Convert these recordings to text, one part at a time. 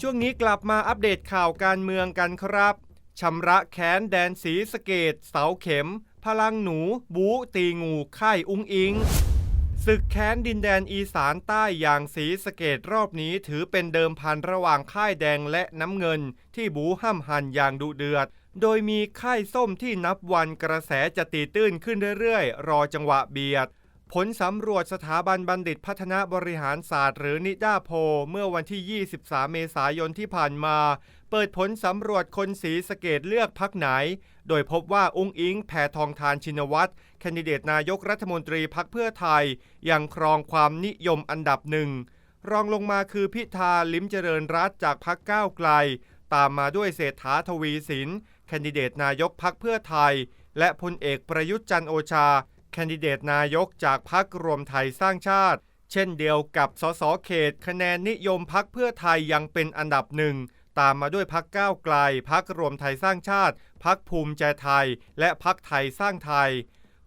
ช่วงนี้กลับมาอัปเดตข่าวการเมืองกันครับชำระแค้นแดนสีสะเกต เสาเข็ม พลังหนู บูตีงูค่ายอุ้งอิงศึกแค้นดินแดนอีสานใต้อย่างสีสะเกตรอบนี้ถือเป็นเดิมพันระหว่างค่ายแดงและน้ำเงิน ที่บูห้ำหันอย่างดุเดือด โดยมีค่ายส้มที่นับวันกระแสจะตีตื้นขึ้นเรื่อยๆ รอจังหวะเบียด ผลสำรวจสถาบันบัณฑิตพัฒนาบริหารศาสตร์หรือนิด้าโพเมื่อวันที่ 23 เมษายนที่ผ่านมา เปิดผลสำรวจคนสีสเกตเลือกพักไหน โดยพบว่าอุ้งอิงแพทองทานชินวัตรแคนดิเดตนายกรัฐมนตรีพักเพื่อไทย ยังครองความนิยมอันดับหนึ่ง รองลงมาคือพิธาลิ้มเจริญรัตจากพักก้าวไกล ตามมาด้วยเศรษฐาทวีสินแคนดิเดตนายกพักเพื่อไทย และพลเอกประยุทธ์จันโอชา แคนดิเดตนายกจากพักรวมไทยสร้างชาติ เช่นเดียวกับสสเขต คะแนนนิยมพักเพื่อไทยยังเป็นอันดับหนึ่งตามมาด้วยพักก้าวไกล พักรวมไทยสร้างชาติ พักภูมิใจไทย และพักไทยสร้างไทย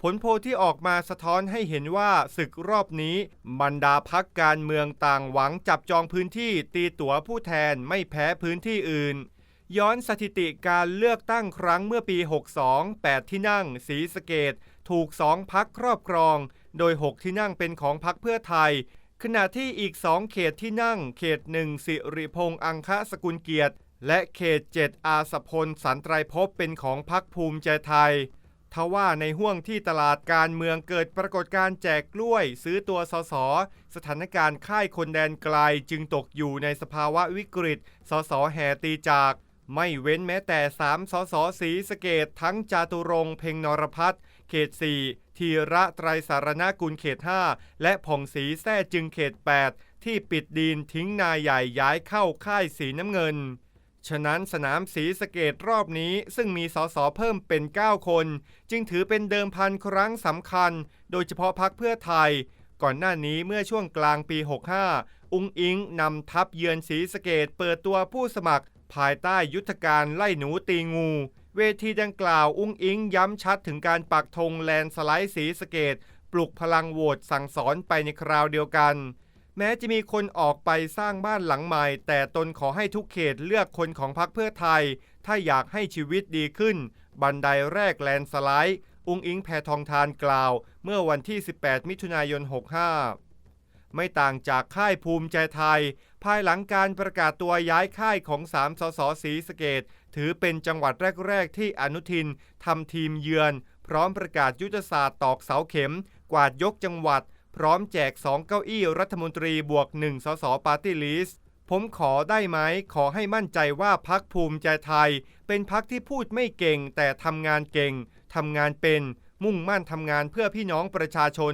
ผลโพลที่ออกมาสะท้อนให้เห็นว่าศึกรอบนี้ บรรดาพักการเมืองต่างหวังจับจองพื้นที่ตีตั๋วผู้แทนไม่แพ้พื้นที่อื่น ย้อนสถิติการเลือกตั้งครั้งเมื่อปี 62 8 ที่นั่ง สีสเกต ถูก 2 พักครอบครอง โดย 6 ที่นั่งเป็นของพักเพื่อไทย ขณะที่อีก 2 เขตที่นั่ง เขต 1 สิริพงษ์อังคะสกุลเกียรติ และเขต 7 อาสพลสันไตรภพเป็นของพักภูมิใจไทยทว่าในห่วงที่ตลาดการเมืองเกิดปรากฏการแจกกล้วย ซื้อตัวสส สถานการณ์ค่ายคนแดนไกลจึงตกอยู่ในสภาวะวิกฤต สสแห่ตีจาก ไม่เว้นแม้แต่ 3 สสสีสเกตทั้งจาตุรงเพ็งนรพัฒน์ เขต 4 ทีระไตรสารณกุลเขต 5 และผ่องศรีแท้จึงเขต 8 ที่ปิดดีนทิ้งนายใหญ่ย้ายเข้าค่ายสีน้ำเงิน ฉะนั้นสนามสีสเกตรอบนี้ซึ่งมีสสเพิ่มเป็น 9 คน จึงถือเป็นเดิมพันครั้งสำคัญ โดยเฉพาะพักเพื่อไทย ก่อนหน้านี้เมื่อช่วงกลางปี 65 อุ้งอิงนำทัพเยือนสีสเกตเปิดตัวผู้สมัคร ภายใต้ยุทธการไล่หนูตีงู เวทีดังกล่าวอุ้งอิงย้ำชัดถึงการปักธงแลนสไลด์สีสเกต ปลุกพลังโหวตสั่งสอนไปในคราวเดียวกัน แม้จะมีคนออกไปสร้างบ้านหลังใหม่ แต่ตนขอให้ทุกเขตเลือกคนของพรรคเพื่อไทย ถ้าอยากให้ชีวิตดีขึ้น บันไดแรกแลนสไลด์ อุ้งอิงแพทองทานกล่าว เมื่อวันที่ 18 มิถุนายน 65ไม่ต่างจากค่ายภูมิใจไทย ภายหลังการประกาศตัวย้ายค่ายของ 3 สสสีสเกต ถือเป็นจังหวัดแรก ๆ ที่อนุทินทำทีมเยือน พร้อมประกาศยุทธศาสตร์ตอกเสาเข็ม กวาดยกจังหวัด พร้อมแจก 2 เก้าอี้รัฐมนตรีบวก 1 สสปาร์ตี้ลิสผมขอได้ไหม ขอให้มั่นใจว่าพักภูมิใจไทย เป็นพักที่พูดไม่เก่ง แต่ทำงานเก่งทำงานเป็น มุ่งมั่นทำงานเพื่อพี่น้องประชาชน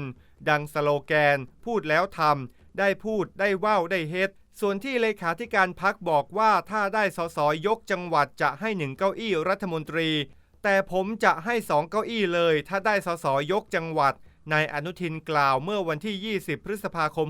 ดังสโลแกน พูดแล้วทำได้พูดได้ว่าวได้เฮ็ด ส่วนที่เลขาธิการพักบอกว่าถ้าได้สสยกจังหวัดจะให้หนึ่งเก้าอี้รัฐมนตรี แต่ผมจะให้สองเก้าอี้เลย ถ้าได้สสยกจังหวัดนายอนุทินกล่าวเมื่อวันที่ 20 พฤษภาคม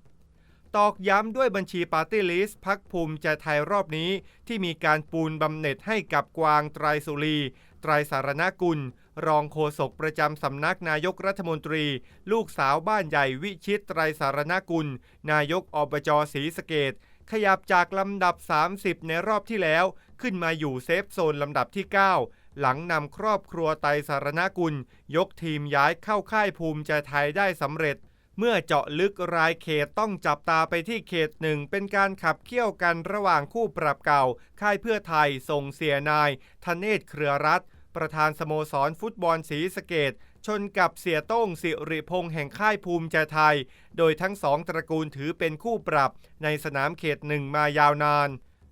65 ตอกย้ำด้วยบัญชีปาร์ตี้ลิสต์พักภูมิใจไทยรอบนี้ที่มีการปูนบำเหน็จให้กับกวางไตรสุรี ไตรสารณกุล รองโฆษกประจำสำนักนายกรัฐมนตรี ลูกสาวบ้านใหญ่วิชิตไตรสารณกุล นายกอบจศรีสเกดขยับจากลำดับ 30 ในรอบที่แล้ว ขึ้นมาอยู่เซฟโซนลำดับที่ 9 หลังนำครอบครัวไตรสารณกุล ยกทีมย้ายเข้าค่ายภูมิใจไทยได้สำเร็จเมื่อเจาะลึกรายเขตต้องจับตาไปที่เขตหนึ่งเป็นการขับเคี่ยวกันระหว่างคู่ปรับเก่า ค่ายเพื่อไทยส่งเสียนายธเนศเครือรัฐ ประธานสโมสรฟุตบอลศรีสะเกดชนกับเสียโต้งสิริพงษ์แห่งค่ายภูมิใจไทย โดยทั้งสองตระกูลถือเป็นคู่ปรับในสนามเขตหนึ่งมายาวนาน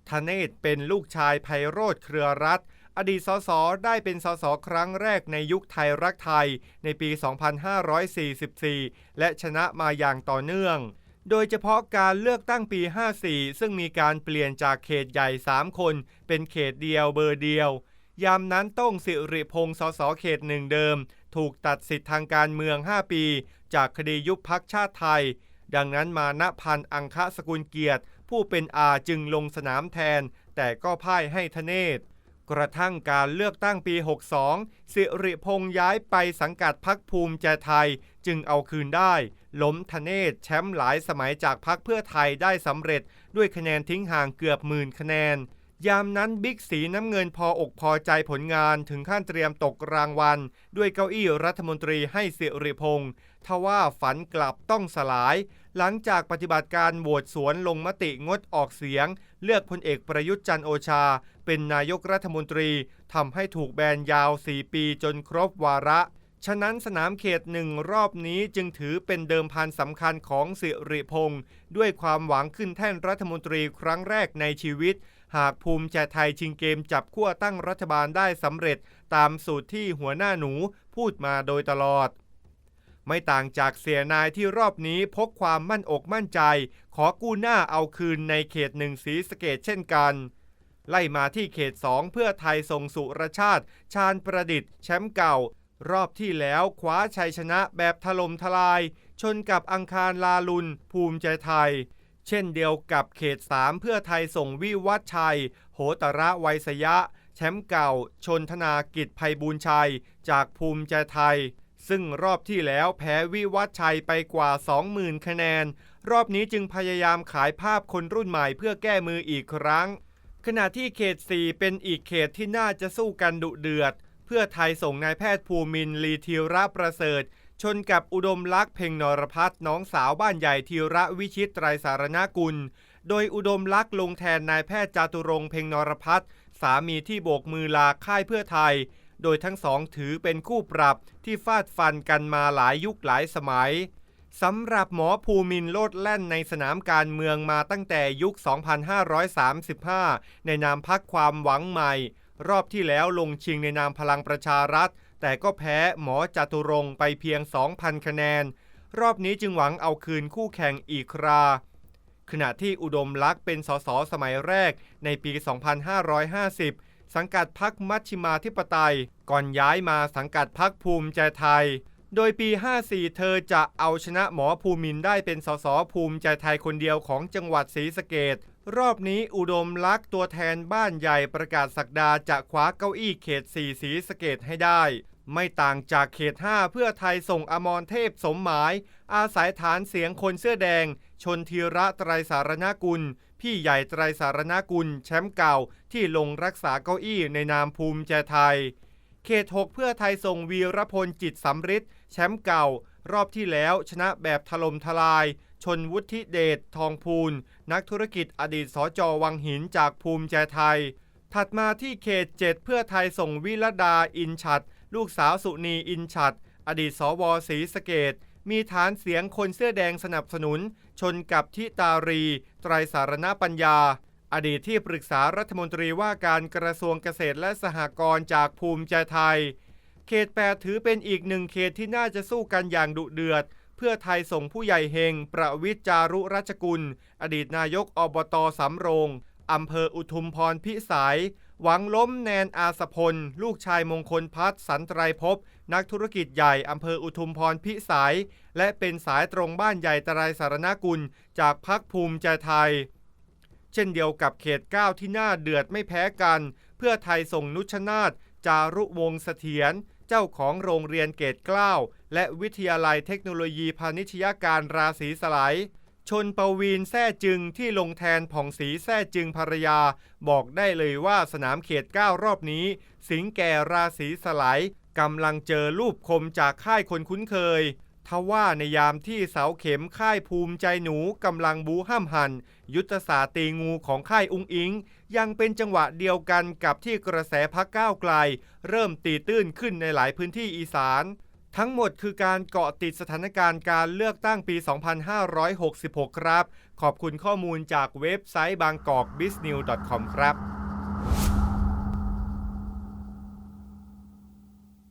ธเนศเป็นลูกชายไพโรธเครือรัฐ อดีตสสได้เป็นสสครั้งแรกในยุคไทยรักไทยในปี 2544 และชนะมาอย่างต่อเนื่อง โดยเฉพาะการเลือกตั้งปี 54 ซึ่งมีการเปลี่ยนจากเขตใหญ่ 3 คน เป็นเขตเดียวเบอร์เดียว ยามนั้นต้องสิริพงษ์สสเขตหนึ่งเดิม ถูกตัดสิทธิ์ทางการเมือง 5 ปี จากคดียุบพักชาติไทย ดังนั้นมาณพันธ์อังคะสกุลเกียรติ ผู้เป็นอาจึงลงสนามแทน แต่ก็พ่ายให้ทเนศ กระทั่งการเลือกตั้งปี 62 สิริพงษ์ย้ายไปสังกัดพักภูมิใจไทยจึงเอาคืนได้ ล้มทเนศแชมป์หลายสมัยจากพักเพื่อไทยได้สำเร็จ ด้วยคะแนนทิ้งห่างเกือบหมื่นคะแนน ยามนั้นบิ๊กสีน้ำเงินพออกพอใจผลงานถึงขั้นเตรียมตกรางวัล ด้วยเก้าอี้รัฐมนตรีให้สิริพงษ์ทว่าฝันกลับต้องสลาย หลังจากปฏิบัติการโหวตสวนลงมติงดออกเสียง เลือกพลเอกประยุทธ์จันโอชา เป็นนายกรัฐมนตรีทำให้ถูกแบนยาว 4 ปีจนครบวาระ ฉะนั้นสนามเขตหนึ่งรอบนี้จึงถือเป็นเดิมพันสำคัญของสิริพงษ์ด้วยความหวังขึ้นแท่นรัฐมนตรีครั้งแรกในชีวิต หากภูมิใจไทยชิงเกมจับขั้วตั้งรัฐบาลได้สำเร็จตามสูตรที่หัวหน้าหนูพูดมาโดยตลอด ไม่ต่างจากเสียนายที่รอบนี้พกความมั่นอกมั่นใจ ขอกู้หน้าเอาคืนในเขตหนึ่งสีสเกตเช่นกัน ไล่มาที่เขต2เพื่อไทยส่งสุรชาติ ชาญประดิษฐ์แชมป์เก่า รอบที่แล้วคว้าชัยชนะแบบถล่มทลาย ชนกับอังคารลาลุนภูมิใจไทย เช่นเดียวกับเขต 3 เพื่อไทยส่งวิวัฒชัย โหตระไวยสยะ แชมป์เก่า ชนธนากิจภัยบูญชัย จากภูมิใจไทย ซึ่งรอบที่แล้วแพ้วิวัฒชัยไปกว่า 20,000 คะแนน รอบนี้จึงพยายามขายภาพคนรุ่นใหม่เพื่อแก้มืออีกครั้ง ขณะที่เขต 4 เป็นอีกเขตที่น่าจะสู้กันดุเดือด เพื่อไทยส่งนายแพทย์ภูมินลีธีระประเสริฐ ชนกับอุดมลักษ์เพ่งนรพัฒน์น้องสาวบ้านใหญ่ธีระวิชิตไตรสารณกุล โดยอุดมลักษ์ลงแทนนายแพทย์จาตุรงเพ่งนรพัฒน์สามีที่โบกมือลาค่ายเพื่อไทย โดยทั้งสองถือเป็นคู่ปรับที่ฟาดฟันกันมาหลายยุคหลายสมัยสำหรับหมอภูมินโลดแล่นในสนามการเมืองมาตั้งแต่ยุค 2535 ในนามพักความหวังใหม่ รอบที่แล้วลงชิงในนามพลังประชารัฐ แต่ก็แพ้หมอจตุรงค์ไปเพียง 2,000 คะแนน รอบนี้จึงหวังเอาคืนคู่แข่งอีกครา ขณะที่อุดมลักษ์เป็นสสสมัยแรกในปี 2550 สังกัดพักมัชชิมาธิปไตย ก่อนย้ายมาสังกัดพักภูมิใจไทย โดยปี 54 เธอจะเอาชนะหมอภูมินได้เป็นสสภูมิใจไทยคนเดียวของจังหวัดศรีสะเกด รอบนี้อุดมลักษ์ตัวแทนบ้านใหญ่ประกาศสักดาจะคว้าเก้าอี้เขต4ศรีสเกดให้ได้ ไม่ต่างจากเขต 5 เพื่อไทยส่งอมรเทพสมหมาย อาศัยฐานเสียงคนเสื้อแดง ชนธีระไตรสารณกุล พี่ใหญ่ไตรสารณกุล แชมป์เก่าที่ลงรักษาเก้าอี้ในนามภูมิใจไทย เขต 6 เพื่อไทยส่งวีรพลจิตสำริดแชมป์เก่า รอบที่แล้วชนะแบบถล่มทลาย ชนวุฒิเดชทองพูล นักธุรกิจอดีตสจวังหินจากภูมิใจไทย ถัดมาที่เขต7เพื่อไทยส่งวิรดาอินชัด ลูกสาวสุนีอินชัด อดีตสวศรีสเกดมีฐานเสียงคนเสื้อแดงสนับสนุน ชนกับทิตารี ไตรสารณปัญญา อดีตที่ปรึกษารัฐมนตรีว่าการกระทรวงเกษตรและสหกรณ์จากภูมิใจไทย เขต8ถือเป็นอีกหนึ่งเขตที่น่าจะสู้กันอย่างดุเดือด เพื่อไทยส่งผู้ใหญ่เฮง ประวิทย์จารุรัชกุล อดีตนายกอบตสำโรงอำเภออุทุมพรพิสัย หวังล้มแนนอาสพล ลูกชายมงคลพัฒสันไตรภพนักธุรกิจใหญ่อำเภออุทุมพรพิสัย และเป็นสายตรงบ้านใหญ่ตรายสารณกุล จากพักภูมิใจไทย เช่นเดียวกับเขต 9 ที่หน่าเดือดไม่แพ้กัน เพื่อไทยส่งนุชนาธจารุวงศ์เสถียร เจ้าของโรงเรียนเกตเกล้า และวิทยาลัยเทคโนโลยีพาณิชยการราศีสไลยชนปวีนแท้จึงที่ลงแทนผ่องศรีแท้จึงภรรยา บอกได้เลยว่าสนามเขต 9 รอบนี้ สิงแก่ราศีสไลยกำลังเจอรูปคมจากค่ายคนคุ้นเคย ทว่าในยามที่เสาเข็มค่ายภูมิใจหนูกำลังบูห้ามหัน ยุทธศาสตร์ตีงูของค่ายอุ้งอิง ยังเป็นจังหวะเดียวกันกับที่กระแสพักก้าวไกล เริ่มตีตื้นขึ้นในหลายพื้นที่อีสาน ทั้งหมดคือการเกาะติดสถานการณ์การเลือกตั้งปี 2566 ครับ ขอบคุณข้อมูลจากเว็บไซต์บางกอก b i z n e w s c o m ครับ